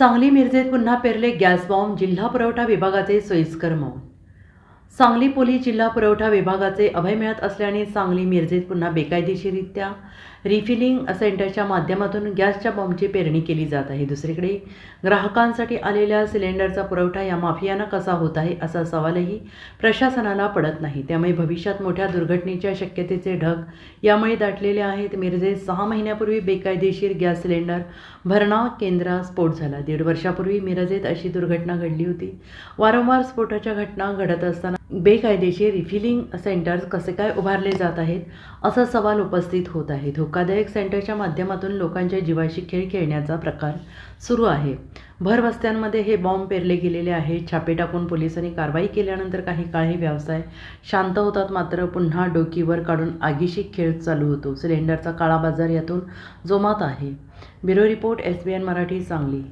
सांगली मिरजेत पुन्हा पेरले gas bomb जिल्हा पुरवठा विभागाचे सोयीस्कर मौन सांगली पोलीस जिल्हा पुरवठा विभागाचे अभय मिळत असल्याने सांगली मिरजेत पुन्हा बेकायदेशीरित्या रिफिलिंग सेंटरच्या माध्यमातून गॅसच्या बॉम्बची पेरणी केली जात आहे. दुसरीकडे ग्राहकांसाठी आलेल्या सिलेंडरचा पुरवठा या माफियांना कसा होत आहे असा सवालही प्रशासनाला पडत नाही. त्यामुळे भविष्यात मोठ्या दुर्घटनेच्या शक्यतेचे ढग यामुळे दाटलेले आहेत. मिरजेत सहा महिन्यापूर्वी बेकायदेशीर गॅस सिलेंडर भरणा केंद्रात स्फोट झाला. दीड वर्षापूर्वी मिरजेत अशी दुर्घटना घडली होती. वारंवार स्फोटाच्या घटना घडत असताना बेकायदेशीर रिफिलिंग सेंटर्स कसे काय उभारले जात आहेत असा सवाल उपस्थित होत आहे. धोकादायक सेंटरच्या माध्यमातून लोकांच्या जीवाशी खेळ खेळण्याचा प्रकार सुरू आहे. भरवस्त्यांमध्ये हे बॉम्ब पेरले गेलेले आहेत छापे टाकून पोलिसांनी कारवाई केल्यानंतर काही काळ हे व्यवसाय शांत होतात. मात्र पुन्हा डोकीवर काढून आगीशी खेळ चालू होतो. सिलेंडरचा काळा बाजार यातून जोमात आहे. Bureau report S B N Marathi Sangli.